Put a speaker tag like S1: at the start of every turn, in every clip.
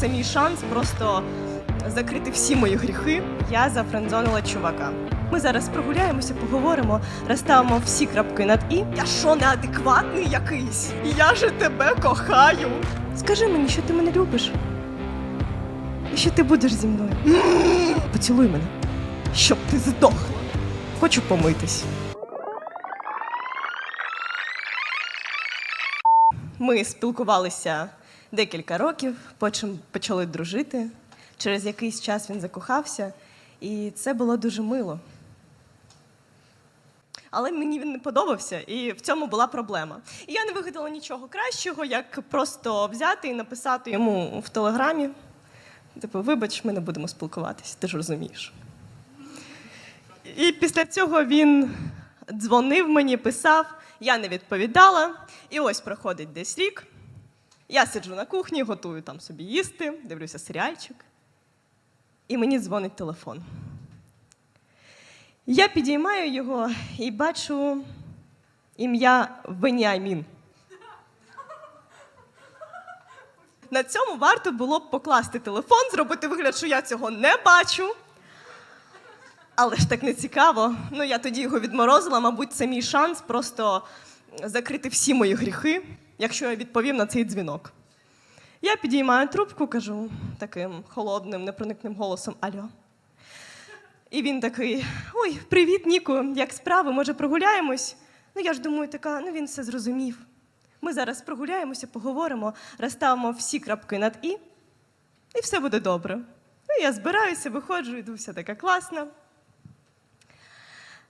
S1: це мій шанс просто закрити всі мої гріхи. Я зафрендзонила чувака. Ми зараз прогуляємося, поговоримо, розставимо всі крапки над і. Я що, неадекватний якийсь? Я же тебе кохаю. Скажи мені, що ти мене любиш. І що ти будеш зі мною. Поцілуй мене, щоб ти здохла. Хочу помитись. Ми спілкувалися декілька років, потім почали дружити. Через якийсь час він закохався, і це було дуже мило. Але мені він не подобався, і в цьому була проблема. І я не вигадала нічого кращого, як просто взяти і написати йому в телеграмі. Типу, вибач, ми не будемо спілкуватися, ти ж розумієш. І після цього він дзвонив мені, писав, я не відповідала. І ось проходить десь рік. Я сиджу на кухні, готую там собі їсти, дивлюся серіальчик. І мені дзвонить телефон. Я підіймаю його і бачу ім'я Веніамін. На цьому варто було б покласти телефон, зробити вигляд, що я цього не бачу. Але ж так не цікаво. Ну, я тоді його відморозила, мабуть, це мій шанс просто закрити всі мої гріхи, якщо я відповім на цей дзвінок. Я підіймаю трубку, кажу таким холодним, непроникним голосом Альо. І він такий: Ой, привіт, Ніку, як справи, може, прогуляємось? Ну, я ж думаю, така, ну він все зрозумів. Ми зараз прогуляємося, поговоримо, розставимо всі крапки над і, і все буде добре. Ну, я збираюся, виходжу, йду, все таке класно.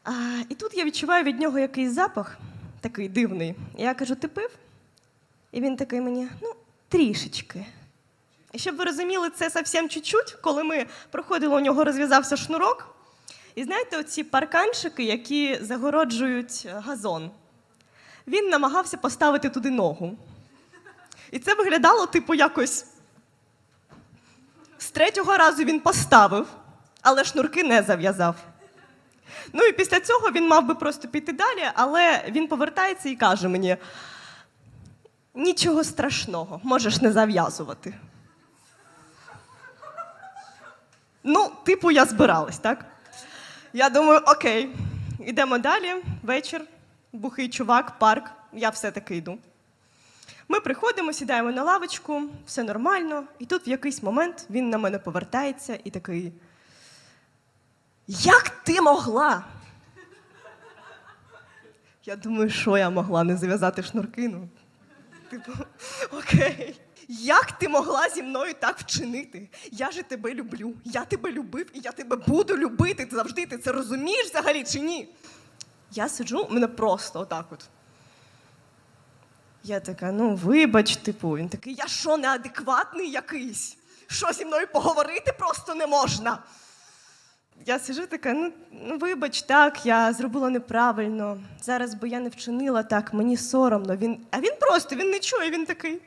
S1: А, і тут я відчуваю від нього якийсь запах, такий дивний. І я кажу: ти пив? І він такий мені, ну, трішечки. І щоб ви розуміли, це зовсім чуть-чуть, коли ми проходили, у нього розв'язався шнурок. І знаєте, оці парканчики, які загороджують е, газон, він намагався поставити туди ногу. І це виглядало, типу, якось. З третього разу він поставив, але шнурки не зав'язав. Ну і після цього він мав би просто піти далі, але він повертається і каже мені: нічого страшного, можеш не зав'язувати. Ну, типу, я збиралась, так? Я думаю, окей, йдемо далі. Вечір, бухий чувак, парк, я все-таки йду. Ми приходимо, сідаємо на лавочку, все нормально, і тут в якийсь момент він на мене повертається і такий. Як ти могла? Я думаю, що я могла не зав'язати шнурки. Типу, окей. Як ти могла зі мною так вчинити? Я же тебе люблю. Я тебе любив і я тебе буду любити Ти завжди. Ти це розумієш взагалі чи ні? Я сиджу, мене просто отак от. Я така, ну вибач, типу, він такий, я що, неадекватний якийсь? Що зі мною поговорити просто не можна? Я сижу така, ну, ну вибач, так, я зробила неправильно. Зараз би я не вчинила так, мені соромно. Він... А він просто він не чує, він такий.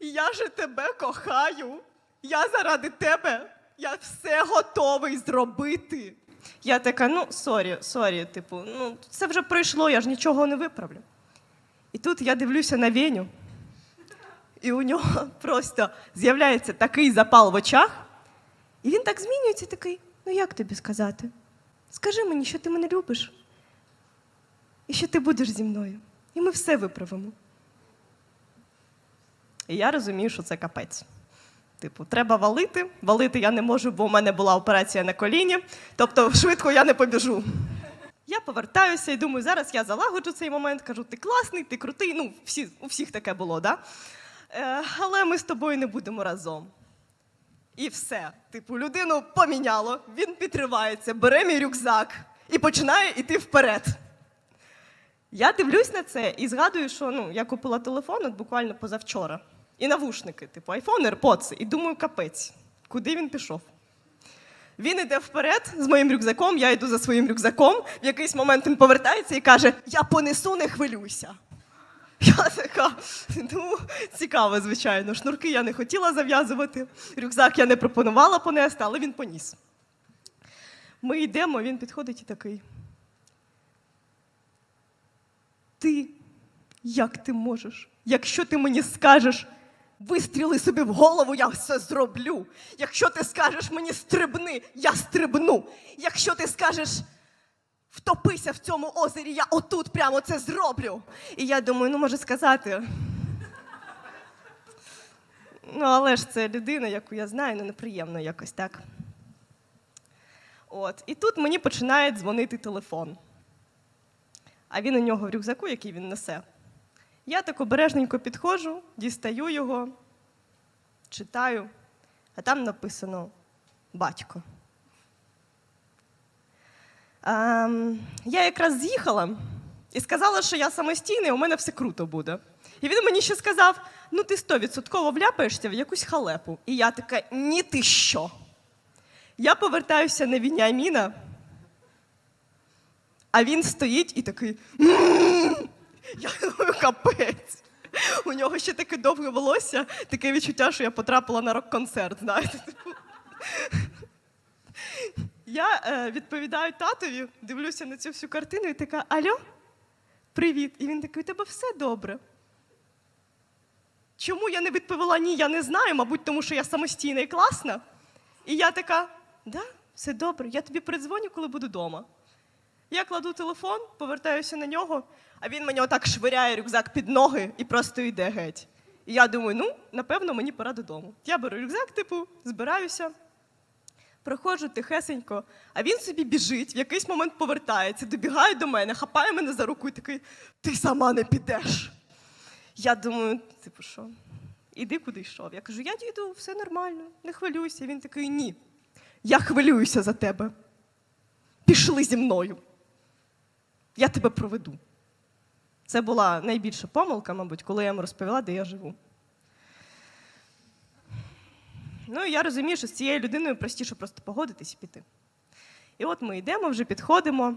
S1: Я же тебе кохаю. Я заради тебе. Я все готовий зробити. Я така, ну, сорі, сорі, типу, ну, це вже пройшло, я ж нічого не виправлю. І тут я дивлюся на Веню, і у нього просто з'являється такий запал в очах, і він так змінюється, такий, ну як тобі сказати? Скажи мені, що ти мене любиш, і що ти будеш зі мною. І ми все виправимо. І я розумію, що це капець. Типу, треба валити. Валити я не можу, бо у мене була операція на коліні, тобто швидко я не побіжу. Я повертаюся і думаю, зараз я залагоджу цей момент, кажу, ти класний, ти крутий. Ну, всі, у всіх таке було, да? Е, але ми з тобою не будемо разом. І все. Типу, людину поміняло, він підривається, бере мій рюкзак і починає йти вперед. Я дивлюсь на це і згадую, що ну, я купила телефон от буквально позавчора. І навушники, типу iPhone, AirPods. І думаю, капець, куди він пішов? Він іде вперед з моїм рюкзаком, я йду за своїм рюкзаком. В якийсь момент він повертається і каже: Я понесу, не хвилюйся. Я така, цікаво, звичайно. Шнурки я не хотіла зав'язувати, рюкзак я не пропонувала понести, але він поніс. Ми йдемо, він підходить і такий. Ти, як ти можеш? Якщо ти мені скажеш, Вистріли собі в голову, я все зроблю. Якщо ти скажеш мені стрибни, я стрибну. Якщо ти скажеш втопися в цьому озері, я отут прямо це зроблю. І я думаю, ну може сказати. Ну, але ж це людина, яку я знаю, ну неприємно якось так. От. І тут мені починає дзвонити телефон. А він у нього в рюкзаку, який він несе. Я так обережненько підходжу, дістаю його, читаю, а там написано батько. Ем, я якраз з'їхала і сказала, що я самостійний, у мене все круто буде. І він мені ще сказав: ну ти стовідсотково вляпаєшся в якусь халепу. І я така, ні ти що. Я повертаюся на Вініаміна, а він стоїть і такий. Я думаю, капець. У нього ще таке довге волосся, таке відчуття, що я потрапила на рок-концерт, знаєте. типу. Я е, відповідаю татові, дивлюся на цю всю картину і така: Алло, привіт. І він такий, у тебе все добре. Чому я не відповіла ні, я не знаю, мабуть, тому що я самостійна і класна. І я така, да, все добре, я тобі передзвоню, коли буду вдома. Я кладу телефон, повертаюся на нього, а він мені отак швиряє рюкзак під ноги і просто йде геть. І я думаю, ну, напевно, мені пора додому. Я беру рюкзак, типу, збираюся, проходжу тихесенько, а він собі біжить, в якийсь момент повертається, добігає до мене, хапає мене за руку і такий: ти сама не підеш. Я думаю, типу, що? Іди куди йшов. Я кажу, я діду, все нормально, не хвилюйся. Він такий, ні. Я хвилююся за тебе. Пішли зі мною. Я тебе проведу. Це була найбільша помилка, мабуть, коли я йому розповіла, де я живу. Ну, і я розумію, що з цією людиною простіше просто погодитись і піти. І от ми йдемо, вже підходимо.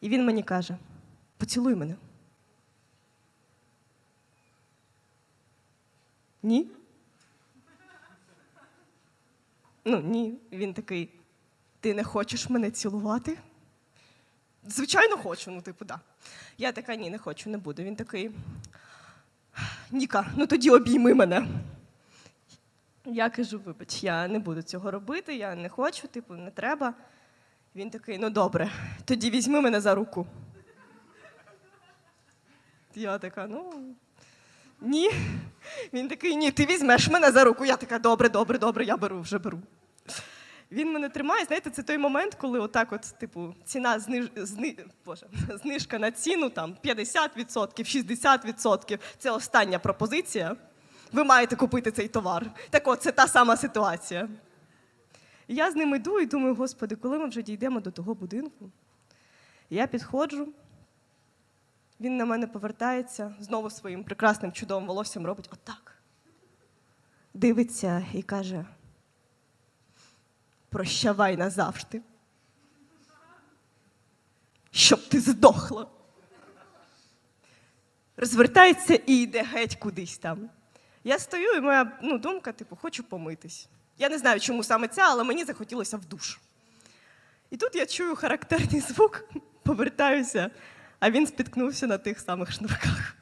S1: І він мені каже: поцілуй мене. Ні. Ну, ні. Він такий: ти не хочеш мене цілувати? Звичайно, хочу, ну, типу, да. Я така, ні, не хочу, не буду. Він такий. Ніка, ну тоді обійми мене. Я кажу, вибач, я не буду цього робити, я не хочу, типу, не треба. Він такий, ну добре, тоді візьми мене за руку. Я така, ну. Ні. Він такий, ні, ти візьмеш мене за руку. Я така, добре, добре, добре, я беру, вже беру. Він мене тримає, знаєте, це той момент, коли отак, от, типу, ціна зниж... зни... Боже, знижка на ціну там 50%, 60%. Це остання пропозиція. Ви маєте купити цей товар. Так от, це та сама ситуація. Я з ним йду і думаю, господи, коли ми вже дійдемо до того будинку? Я підходжу, він на мене повертається, знову своїм прекрасним чудовим волоссям робить отак. Дивиться і каже: прощавай назавжди. Щоб ти здохла. Розвертається і йде геть кудись там. Я стою, і моя ну, думка, типу, хочу помитись. Я не знаю, чому саме ця, але мені захотілося в душ. І тут я чую характерний звук, повертаюся, а він спіткнувся на тих самих шнурках.